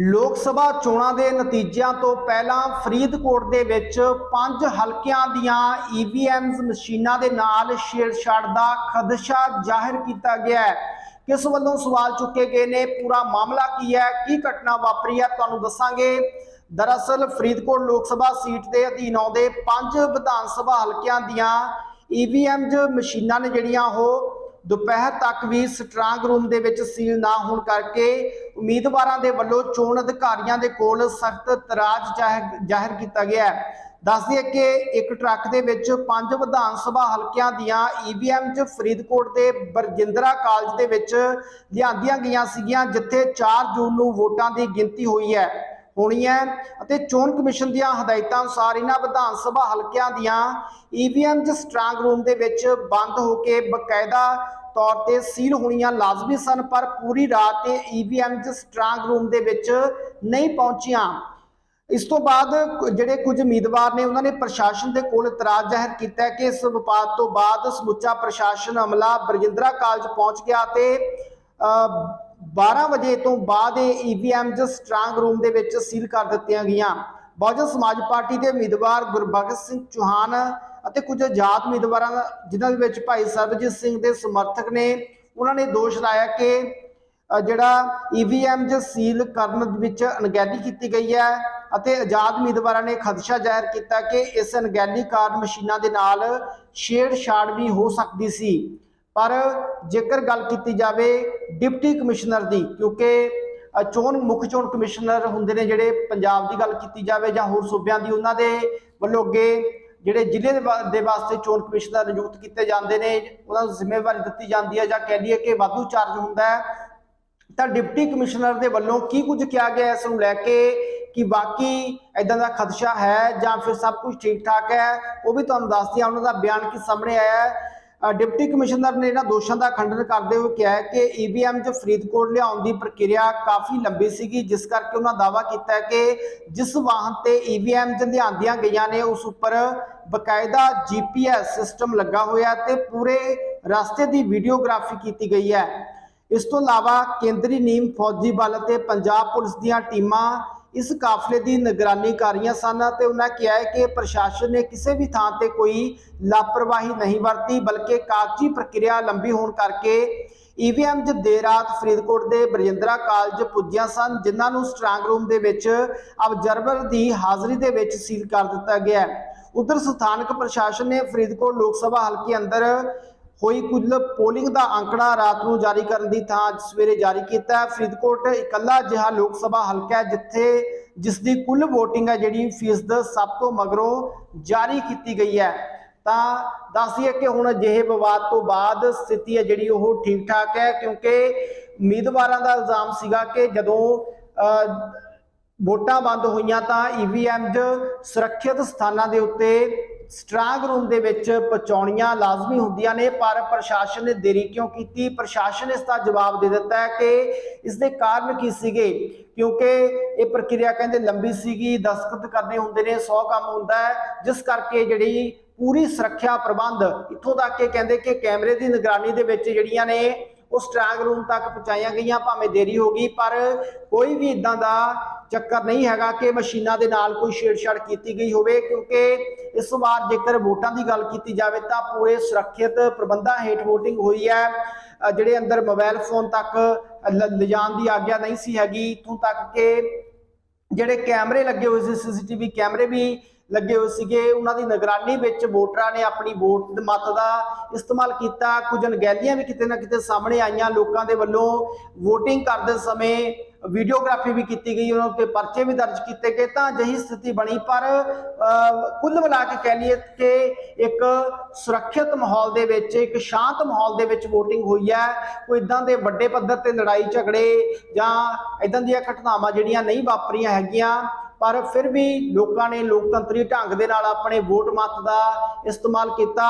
ਲੋਕ ਸਭਾ ਚੋਣਾਂ ਦੇ ਨਤੀਜਿਆਂ ਤੋਂ ਪਹਿਲਾਂ ਫਰੀਦਕੋਟ ਦੇ ਵਿੱਚ ਪੰਜ ਹਲਕਿਆਂ ਦੀਆਂ ਈਵੀਐਮਸ ਮਸ਼ੀਨਾਂ ਦੇ ਨਾਲ ਛੇੜਛਾੜ ਦਾ ਖਦਸ਼ਾ ਜ਼ਾਹਿਰ ਕੀਤਾ ਗਿਆ ਹੈ। ਕਿਸ ਵੱਲੋਂ ਸਵਾਲ ਚੁੱਕੇ ਗਏ ਨੇ? ਪੂਰਾ ਮਾਮਲਾ ਕੀ ਹੈ? ਕੀ ਘਟਨਾ ਵਾਪਰੀ ਹੈ? ਤੁਹਾਨੂੰ ਦੱਸਾਂਗੇ। ਦਰਅਸਲ ਫਰੀਦਕੋਟ ਲੋਕ ਸਭਾ ਸੀਟ ਦੇ ਅਧੀਨ ਆਉਂਦੇ ਪੰਜ ਵਿਧਾਨ ਸਭਾ ਹਲਕਿਆਂ ਦੀਆਂ ਈਵੀਐਮਸ ਮਸ਼ੀਨਾਂ ਨੇ ਜਿਹੜੀਆਂ ਉਹ ਦੁਪਹਿਰ ਤੱਕ ਵੀ ਸਟਰਾਂਗ ਰੂਮ ਦੇ ਵਿੱਚ ਸੀਲ ਨਾ ਹੋਣ ਕਰਕੇ ਉਮੀਦਵਾਰਾਂ ਦੇ ਵੱਲੋਂ ਚੋਣ ਅਧਿਕਾਰੀਆਂ ਦੇ ਕੋਲ ਸਖਤ ਇਤਰਾਜ਼ ਜ਼ਾਹਿਰ ਕੀਤਾ ਗਿਆ ਹੈ। ਦੱਸ ਦਈਏ ਕਿ ਇੱਕ ਟਰੱਕ ਦੇ ਵਿੱਚ ਪੰਜ ਵਿਧਾਨ ਸਭਾ ਹਲਕਿਆਂ ਦੀਆਂ ਈਵੀਐਮ ਚ ਫਰੀਦਕੋਟ ਦੇ ਬਰਜਿੰਦਰਾ ਕਾਲਜ ਦੇ ਵਿੱਚ ਲਿਆਂਦੀਆਂ ਗਈਆਂ ਸੀਗੀਆਂ, ਜਿੱਥੇ 4 ਜੂਨ ਨੂੰ ਵੋਟਾਂ ਦੀ ਗਿਣਤੀ ਹੋਈ ਹੈ, ਹੋਣੀ ਹੈ। ਅਤੇ ਚੋਣ ਕਮਿਸ਼ਨ ਦੀਆਂ ਹਦਾਇਤਾਂ ਅਨੁਸਾਰ ਇਹਨਾਂ ਵਿਧਾਨ ਸਭਾ ਹਲਕਿਆਂ ਦੀਆਂ ਈਵੀਐਮ ਚ ਸਟਰਾਂਗ ਰੂਮ ਦੇ ਵਿੱਚ ਬੰਦ ਹੋ ਕੇ ਬਕਾਇਦਾ ਤੌਰ ਤੇ ਸੀਲ ਹੋਣੀਆਂ ਲਾਜ਼ਮੀ ਸਨ ਪਰ ਪੂਰੀ ਰਾਤ ਤੇ ਈਵੀਐਮ ਚ ਸਟਰਾਂਗ ਰੂਮ ਦੇ ਵਿੱਚ ਨਹੀਂ ਪਹੁੰਚੀਆਂ। ਇਸ ਤੋਂ ਬਾਅਦ ਜਿਹੜੇ ਕੁਝ ਉਮੀਦਵਾਰ ਨੇ ਉਹਨਾਂ ਨੇ ਪ੍ਰਸ਼ਾਸਨ ਦੇ ਕੋਲ ਇਤਰਾਜ਼ ਜ਼ਾਹਿਰ ਕੀਤਾ ਕਿ ਇਸ ਵਿਵਾਦ ਤੋਂ ਬਾਅਦ ਸਮੁੱਚਾ ਪ੍ਰਸ਼ਾਸਨ ਅਮਲਾ ਬਰਜਿੰਦਰਾ ਕਾਲਜ ਪਹੁੰਚ ਗਿਆ ਤੇ ਅ, 12 ਵਜੇ ਤੋਂ ਬਾਅਦ ਇਹ ਈਵੀਐਮਜ਼ ਸਟਰਾਂਗ ਰੂਮ ਦੇ ਵਿੱਚ ਸੀਲ ਕਰ ਦਿੱਤੀਆਂ ਗਈਆਂ। ਬਹੁਜਨ ਸਮਾਜ ਪਾਰਟੀ ਦੇ ਉਮੀਦਵਾਰ ਗੁਰਬਖਸ਼ ਸਿੰਘ ਚੌਹਾਨ ਅਤੇ ਕੁਝ ਆਜ਼ਾਦ ਉਮੀਦਵਾਰਾਂ ਜਿਨ੍ਹਾਂ ਦੇ ਵਿੱਚ ਭਾਈ ਸਰਬਜੀਤ ਸਿੰਘ ਦੇ ਸਮਰਥਕ ਨੇ ਉਹਨਾਂ ਨੇ ਦੋਸ਼ ਲਾਇਆ ਕਿ ਅ, ਜਿਹੜਾ ਈਵੀਐਮ ਜ ਸੀਲ ਕਰਨ ਵਿੱਚ ਅਣਗਹਿਲੀ ਕੀਤੀ ਗਈ ਹੈ ਅਤੇ ਆਜ਼ਾਦ ਉਮੀਦਵਾਰਾਂ ਨੇ ਖਦਸ਼ਾ ਜ਼ਾਹਿਰ ਕੀਤਾ ਕਿ ਇਸ ਅਣਗਹਿਲੀ ਕਾਰਨ ਮਸ਼ੀਨਾਂ ਦੇ ਨਾਲ ਛੇੜਛਾੜ ਵੀ ਹੋ ਸਕਦੀ ਸੀ। ਪਰ ਜੇਕਰ ਗੱਲ ਕੀਤੀ ਜਾਵੇ ਡਿਪਟੀ ਕਮਿਸ਼ਨਰ ਦੀ ਕਿਉਂਕਿ ਚੋਣ ਮੁੱਖ ਚੋਣ ਕਮਿਸ਼ਨਰ ਹੁੰਦੇ ਨੇ ਜਿਹੜੇ ਪੰਜਾਬ ਦੀ ਗੱਲ ਕੀਤੀ ਜਾਵੇ ਜਾਂ ਹੋਰ ਸੂਬਿਆਂ ਦੀ ਉਹਨਾਂ ਦੇ ਵੱਲੋਂ ਅੱਗੇ ਜਿਹੜੇ ਜ਼ਿਲ੍ਹੇ ਦੇ ਵਾ- ਦੇ ਵਾਸਤੇ ਚੋਣ ਕਮਿਸ਼ਨਰ ਨਿਯੁਕਤ ਕੀਤੇ ਜਾਂਦੇ ਨੇ, ਉਹਨਾਂ ਨੂੰ ਜ਼ਿੰਮੇਵਾਰੀ ਦਿੱਤੀ ਜਾਂਦੀ ਹੈ ਜਾਂ ਕਹਿ ਲਈਏ ਕਿ ਵਾਧੂ ਚਾਰਜ ਹੁੰਦਾ ਹੈ। ਤਾਂ ਡਿਪਟੀ ਕਮਿਸ਼ਨਰ ਦੇ ਵੱਲੋਂ ਕੀ ਕੁਝ ਕਿਹਾ ਗਿਆ ਇਸ ਨੂੰ ਲੈ ਕੇ ਕਿ ਬਾਕੀ ਇਦਾਂ ਦਾ ਖਦਸ਼ਾ ਹੈ ਜਾਂ ਫਿਰ ਸਭ ਕੁਝ ਠੀਕ ਠਾਕ ਹੈ, ਉਹ ਵੀ ਤੁਹਾਨੂੰ ਦੱਸਦੀ ਦਿਆਂ, ਉਹਨਾਂ ਦਾ ਬਿਆਨ ਕੀ ਸਾਹਮਣੇ ਆਇਆ ਹੈ। ਡਿਪਟੀ ਕਮਿਸ਼ਨਰ ਨੇ ਇਹਨਾਂ ਦੋਸ਼ਾਂ ਦਾ ਖੰਡਨ ਕਰਦੇ ਹੋਏ ਕਿਹਾ ਹੈ ਕਿ ਈਵੀਐਮ 'ਚ ਫਰੀਦਕੋਟ ਲਿਆਉਣ ਦੀ ਪ੍ਰਕਿਰਿਆ ਕਾਫੀ ਲੰਬੀ ਸੀਗੀ, ਜਿਸ ਕਰਕੇ ਉਹਨਾਂ ਦਾਅਵਾ ਕੀਤਾ ਕਿ ਜਿਸ ਵਾਹਨ ਤੇ ਈਵੀਐਮ 'ਚ ਲਿਆਂਦੀਆਂ ਗਈਆਂ ਨੇ, ਉਸ ਉੱਪਰ ਬਕਾਇਦਾ ਜੀਪੀਐਸ ਸਿਸਟਮ ਲੱਗਾ ਹੋਇਆ ਤੇ ਪੂਰੇ ਰਸਤੇ ਦੀ ਵੀਡੀਓਗ੍ਰਾਫੀ ਕੀਤੀ ਗਈ ਹੈ। ਇਸ ਤੋਂ ਇਲਾਵਾ ਕੇਂਦਰੀ ਨੀਮ ਫੌਜੀ ਬਲ ਅਤੇ ਪੰਜਾਬ ਪੁਲਿਸ ਦੀਆਂ ਟੀਮਾਂ ਇਸ ਕਾਫਲੇ ਦੀ ਨਿਗਰਾਨੀ ਕਰ ਰਹੀਆਂ ਸਨ ਤੇ ਉਹਨਾਂ ਕਿਹਾ ਹੈ ਕਿ ਪ੍ਰਸ਼ਾਸਨ ਨੇ ਕਿਸੇ ਵੀ ਥਾਂ ਤੇ ਕੋਈ ਲਾਪਰਵਾਹੀ ਨਹੀਂ ਵਰਤੀ, ਬਲਕਿ ਕਾਗਜ਼ੀ ਪ੍ਰਕਿਰਿਆ ਲੰਬੀ ਹੋਣ ਕਰਕੇ ਈਵੀਐਮ ਜ ਦੇਰ ਰਾਤ ਫਰੀਦਕੋਟ ਦੇ ਬਰਜਿੰਦਰਾ ਕਾਲਜ ਪੁੱਜੀਆਂ ਸਨ, ਜਿਨ੍ਹਾਂ ਨੂੰ ਸਟਰਾਂਗ ਰੂਮ ਦੇ ਵਿੱਚ ਅਬਜ਼ਰਵਰ ਦੀ ਹਾਜ਼ਰੀ ਦੇ ਵਿੱਚ ਸੀਲ ਕਰ ਦਿੱਤਾ ਗਿਆ ਹੈ। ਉਧਰ ਸਥਾਨਕ ਪ੍ਰਸ਼ਾਸਨ ਨੇ ਫਰੀਦਕੋਟ ਲੋਕ ਸਭਾ ਹਲਕੇ ਅੰਦਰ ਹੋਈ ਕੁੱਲ ਪੋਲਿੰਗ ਦਾ ਅੰਕੜਾ ਰਾਤ ਨੂੰ ਜਾਰੀ ਕਰਨ ਦੀ ਥਾਂ ਸਵੇਰੇ ਜਾਰੀ ਕੀਤਾ ਫਰੀਦਕੋਟ ਇਕੱਲਾ ਜਿਹਾ ਲੋਕ ਸਭਾ ਹਲਕਾ ਹੈ ਜਿੱਥੇ ਜਿਸ ਦੀ ਕੁੱਲ VOTING ਹੈ ਜਿਹੜੀ ਫੀਸਦ ਸਭ ਤੋਂ ਮਗਰੋਂ ਜਾਰੀ ਕੀਤੀ ਗਈ ਹੈ। ਤਾਂ ਦੱਸੀਏ ਕਿ ਹੁਣ ਅਜਿਹੇ ਵਿਵਾਦ ਤੋਂ ਬਾਅਦ ਸਥਿਤੀ ਹੈ ਜਿਹੜੀ ਉਹ ਠੀਕ ਠਾਕ ਹੈ ਕਿਉਂਕਿ ਉਮੀਦਵਾਰਾਂ ਦਾ ਇਲਜ਼ਾਮ ਸੀਗਾ ਕਿ ਜਦੋਂ ਵੋਟਾਂ ਬੰਦ ਹੋਈਆਂ ਤਾਂ ਈਵੀਐਮ ਜ ਸੁਰੱਖਿਅਤ ਸਥਾਨਾਂ ਦੇ ਉੱਤੇ ਸਟਰਾਂਗ ਰੂਮ ਦੇ ਵਿੱਚ ਪਹੁੰਚਾਉਣੀਆਂ ਲਾਜ਼ਮੀ ਹੁੰਦੀਆਂ ਨੇ, ਪਰ ਪ੍ਰਸ਼ਾਸਨ ਨੇ ਦੇਰੀ ਕਿਉਂ ਕੀਤੀ? ਪ੍ਰਸ਼ਾਸਨ ਇਸ ਦਾ ਜਵਾਬ ਦੇ ਦਿੱਤਾ ਕਿ ਇਸ ਦੇ ਕਾਰਨ ਕੀ ਸੀਗੇ? ਕਿਉਂਕਿ ਇਹ ਪ੍ਰਕਿਰਿਆ ਕਹਿੰਦੇ ਲੰਬੀ ਸੀਗੀ, ਦਸਤਖਤ ਕਰਨੇ ਹੁੰਦੇ ਨੇ 100 ਕੰਮ ਹੁੰਦਾ ਜਿਸ ਕਰਕੇ ਜਿਹੜੀ ਪੂਰੀ ਸੁਰੱਖਿਆ ਪ੍ਰਬੰਧ, ਇੱਥੋਂ ਤੱਕ ਕਿ ਕਹਿੰਦੇ ਕਿ ਕੈਮਰੇ ਦੀ ਨਿਗਰਾਨੀ ਦੇ ਵਿੱਚ ਜਿਹੜੀਆਂ ਨੇ ਉਹ ਸਟਰਾਂਗ ਰੂਮ ਤੱਕ ਪਹੁੰਚਾਈਆਂ ਗਈਆਂ, ਭਾਵੇਂ ਦੇਰੀ ਹੋ ਗਈ, ਪਰ ਕੋਈ ਵੀ ਇਦਾਂ ਦਾ ਚੱਕਰ ਨਹੀਂ ਹੈਗਾ ਕਿ ਮਸ਼ੀਨਾਂ ਦੇ ਨਾਲ ਕੋਈ ਛੇੜਛਾੜ ਕੀਤੀ ਗਈ ਹੋਵੇ, ਕਿਉਂਕਿ ਇਸ ਵਾਰ ਜੇਕਰ ਵੋਟਾਂ ਦੀ ਗੱਲ ਕੀਤੀ ਜਾਵੇ ਤਾਂ ਪੂਰੇ ਸੁਰੱਖਿਅਤ ਪ੍ਰਬੰਧਾਂ ਹੇਠ VOTING ਹੋਈ ਹੈ। ਜਿਹੜੇ ਅੰਦਰ ਮੋਬਾਈਲ ਫੋਨ ਤੱਕ ਲ- ਲਿਜਾਣ ਦੀ ਆਗਿਆ ਨਹੀਂ ਸੀ ਹੈਗੀ, ਇਥੋਂ ਤੱਕ ਕਿ ਜਿਹੜੇ ਕੈਮਰੇ ਲੱਗੇ ਹੋਏ ਸੀ, ਸੀਸੀਟੀਵੀ ਕੈਮਰੇ ਵੀ ਲੱਗੇ ਹੋਏ ਸੀਗੇ। ਉਹਨਾਂ ਦੀ ਨਿਗਰਾਨੀ ਵਿੱਚ ਵੋਟਰਾਂ ਨੇ ਆਪਣੀ ਵੋਟ ਦੇ ਮਤ ਦਾ ਇਸਤੇਮਾਲ ਕੀਤਾ। ਕੁਝ ਅਣਗਹਿਲੀਆਂ ਵੀ ਕਿਤੇ ਨਾ ਕਿਤੇ ਸਾਹਮਣੇ ਆਈਆਂ। ਲੋਕਾਂ ਦੇ ਵੱਲੋਂ VOTING ਕਰਦੇ ਸਮੇਂ ਵੀਡੀਓਗ੍ਰਾਫੀ ਵੀ ਕੀਤੀ ਗਈ। ਉਹਨਾਂ ਉੱਤੇ ਪਰਚੇ ਵੀ ਦਰਜ ਕੀਤੇ ਗਏ। ਤਾਂ ਅਜਿਹੀ ਸਥਿਤੀ ਬਣੀ, ਪਰ ਕੁੱਲ ਮਿਲਾ ਕੇ ਕਹਿ ਲਈਏ ਕਿ ਇੱਕ ਸੁਰੱਖਿਅਤ ਮਾਹੌਲ ਦੇ ਵਿੱਚ, ਇੱਕ ਸ਼ਾਂਤ ਮਾਹੌਲ ਦੇ ਵਿੱਚ VOTING ਹੋਈ ਹੈ। ਕੋਈ ਇਦਾਂ ਦੇ ਵੱਡੇ ਪੱਧਰ ਤੇ ਲੜਾਈ ਝਗੜੇ ਜਾਂ ਇਦਾਂ ਦੀਆਂ ਘਟਨਾਵਾਂ ਜਿਹੜੀਆਂ ਨਹੀਂ ਵਾਪਰੀਆਂ ਹੈਗੀਆਂ ਪਰ ਫਿਰ ਵੀ ਲੋਕਾਂ ਨੇ ਲੋਕਤੰਤਰੀ ਢੰਗ ਦੇ ਨਾਲ ਆਪਣੇ ਵੋਟ ਮਤ ਦਾ ਇਸਤੇਮਾਲ ਕੀਤਾ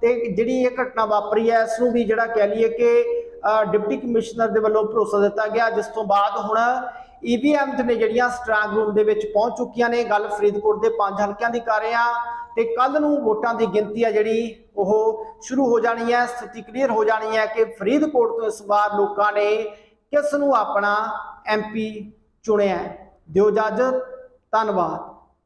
ਤੇ ਜਿਹੜੀ ਇਹ ਘਟਨਾ ਵਾਪਰੀ ਹੈ, ਇਸ ਨੂੰ ਵੀ ਜਿਹੜਾ ਕਹਿ ਲਈਏ ਕਿ ਡਿਪਟੀ ਕਮਿਸ਼ਨਰ ਦੇ ਵੱਲੋਂ ਭਰੋਸਾ ਦਿੱਤਾ ਗਿਆ, ਜਿਸ ਤੋਂ ਬਾਅਦ ਹੁਣ ਈਵੀਐਮ ਨੇ ਜਿਹੜੀਆਂ ਸਟਰਾਂਗ ਰੂਮ ਦੇ ਵਿੱਚ ਪਹੁੰਚ ਚੁੱਕੀਆਂ ਨੇ, ਗੱਲ ਫਰੀਦਕੋਟ ਦੇ ਪੰਜ ਹਲਕਿਆਂ ਦੀ ਕਰ ਰਹੇ ਹਾਂ ਤੇ ਕੱਲ ਨੂੰ ਵੋਟਾਂ ਦੀ ਗਿਣਤੀ ਆ ਜਿਹੜੀ, ਉਹ ਸ਼ੁਰੂ ਹੋ ਜਾਣੀ ਹੈ, ਸਥਿਤੀ ਕਲੀਅਰ ਹੋ ਜਾਣੀ ਹੈ ਕਿ ਫਰੀਦਕੋਟ ਤੋਂ ਇਸ ਵਾਰ ਲੋਕਾਂ ਨੇ ਕਿਸ ਨੂੰ ਆਪਣਾ ਐਮਪੀ ਚੁਣਿਆ ਦਿਓ ਇਜਾਜ਼ਤ। ਧੰਨਵਾਦ